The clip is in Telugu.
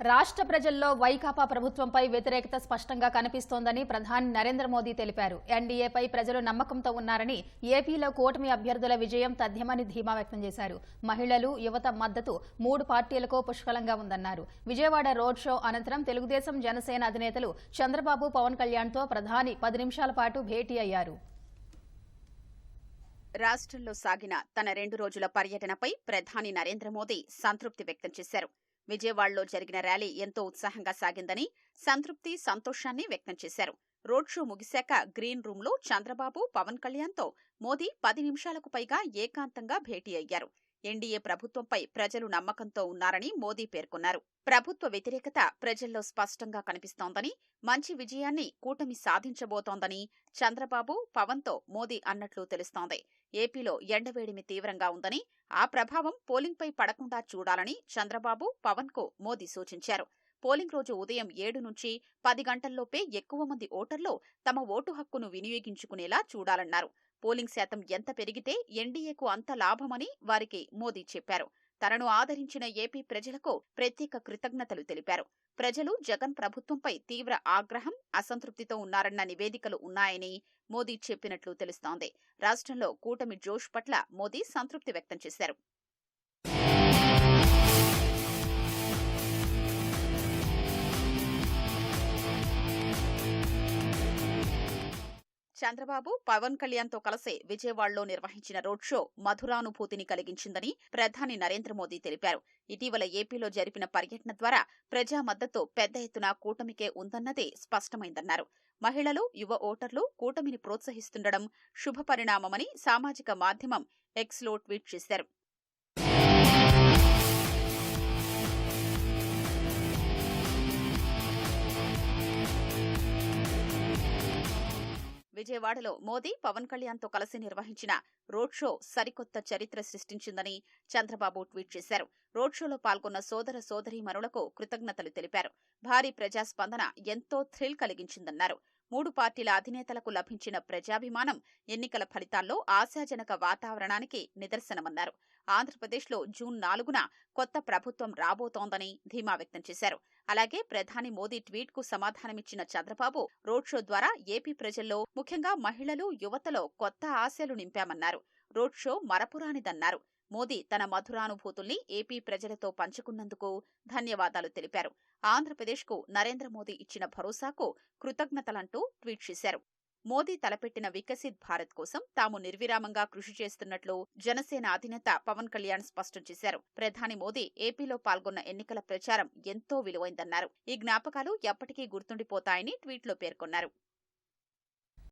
రాష్ట్ర ప్రజల్లో వైకాపా ప్రభుత్వంపై వ్యతిరేకత స్పష్టంగా కనిపిస్తోందని ప్రధాని నరేంద్ర మోదీ తెలిపారు. ఎన్డీఏపై ప్రజలు నమ్మకంతో ఉన్నారని ఏపీలో కూటమి అభ్యర్థుల విజయం తథ్యమని ధీమా వ్యక్తం చేశారు. మహిళలు యువత మద్దతు మూడు పార్టీలకు పుష్కలంగా ఉందన్నారు. విజయవాడ రోడ్ షో అనంతరం తెలుగుదేశం జనసేన అధినేతలు చంద్రబాబు పవన్ కళ్యాణ్తో ప్రధాని పది నిమిషాల పాటు భేటీ అయ్యారు. రాష్ట్రంలో సాగిన తన రెండు రోజుల పర్యటనపై ప్రధాని నరేంద్ర మోదీ సంతృప్తి వ్యక్తం చేశారు. విజయవాడలో జరిగిన ర్యాలీ ఎంతో ఉత్సాహంగా సాగిందని సంతృప్తి సంతోషాన్ని వ్యక్తం చేశారు. రోడ్ షో ముగిశాక గ్రీన్ రూమ్లో చంద్రబాబు పవన్ కళ్యాణ్తో మోదీ పది నిమిషాలకు పైగా ఏకాంతంగా భేటీ అయ్యారు. ఎన్డీఏ ప్రభుత్వంపై ప్రజలు నమ్మకంతో ఉన్నారని మోదీ పేర్కొన్నారు. ప్రభుత్వ వ్యతిరేకత ప్రజల్లో స్పష్టంగా కనిపిస్తోందని మంచి విజయాన్ని కూటమి సాధించబోతోందని చంద్రబాబు పవన్తో మోదీ అన్నట్లు తెలుస్తోంది. ఏపీలో ఎండవేడిమి తీవ్రంగా ఉందని ఆ ప్రభావం పోలింగ్పై పడకుండా చూడాలని చంద్రబాబు పవన్కు మోదీ సూచించారు. పోలింగ్ రోజు ఉదయం ఏడు నుంచి పది గంటల్లోపే ఎక్కువ మంది ఓటర్లు తమ ఓటు హక్కును వినియోగించుకునేలా చూడాలన్నారు. పోలింగ్ శాతం ఎంత పెరిగితే ఎన్డీఏకు అంత లాభమని వారికి మోదీ చెప్పారు. తనను ఆదరించిన ఏపీ ప్రజలకు ప్రత్యేక కృతజ్ఞతలు తెలిపారు. ప్రజలు జగన్ ప్రభుత్వంపై తీవ్ర ఆగ్రహం అసంతృప్తితో ఉన్నారన్న నివేదికలు ఉన్నాయని మోదీ చెప్పినట్లు తెలుస్తోంది. రాష్ట్రంలో కూటమి జోష్ పట్ల మోదీ సంతృప్తి వ్యక్తం చేశారు. చంద్రబాబు పవన్ కళ్యాణ్తో కలిసి విజయవాడలో నిర్వహించిన రోడ్ షో మధురానుభూతిని కలిగించిందని ప్రధాని నరేంద్ర మోదీ తెలిపారు. ఇటీవల ఏపీలో జరిపిన పర్యటన ద్వారా ప్రజా మద్దతు పెద్ద ఎత్తున కూటమికే ఉందన్నదే స్పష్టమైందన్నారు. మహిళలు యువ ఓటర్లు కూటమిని ప్రోత్సహిస్తుండడం శుభపరిణామమని సామాజిక మాధ్యమం ఎక్స్లో ట్వీట్ చేశారు. విజయవాడలో మోదీ పవన్ కళ్యాణ్తో కలిసి నిర్వహించిన రోడ్ షో సరికొత్త చరిత్ర సృష్టించిందని చంద్రబాబు ట్వీట్ చేశారు. రోడ్ షోలో పాల్గొన్న సోదర సోదరీమణులకు కృతజ్ఞతలు తెలిపారు. భారీ ప్రజాస్పందన ఎంతో థ్రిల్ కలిగించిందన్నారు. మూడు పార్టీల అధినేతలకు లభించిన ప్రజాభిమానం ఎన్నికల ఫలితాల్లో ఆశాజనక వాతావరణానికి నిదర్శనమన్నారు. ఆంధ్రప్రదేశ్లో జూన్ నాలుగున కొత్త ప్రభుత్వం రాబోతోందని ధీమా వ్యక్తం చేశారు. అలాగే ప్రధాని మోదీ ట్వీట్కు సమాధానమిచ్చిన చంద్రబాబు రోడ్ షో ద్వారా ఏపీ ప్రజల్లో ముఖ్యంగా మహిళలు యువతలో కొత్త ఆశలు నింపామన్నారు. రోడ్ షో మరపురానిదన్నారు. మోదీ తన మధురానుభూతుల్ని ఏపీ ప్రజలతో పంచుకున్నందుకు ధన్యవాదాలు తెలిపారు. ఆంధ్రప్రదేశ్కు నరేంద్ర మోదీ ఇచ్చిన భరోసాకు కృతజ్ఞతలంటూ ట్వీట్ చేశారు. మోదీ తలపెట్టిన వికసిత్ భారత్ కోసం తాము నిర్విరామంగా కృషి చేస్తున్నట్లు జనసేన అధినేత పవన్ కళ్యాణ్ స్పష్టం చేశారు. ప్రధాని మోదీ ఏపీలో పాల్గొన్న ఎన్నికల ప్రచారం ఎంతో విలువైందన్నారు. ఈ జ్ఞాపకాలు ఎప్పటికీ గుర్తుండిపోతాయని ట్వీట్లో పేర్కొన్నారు.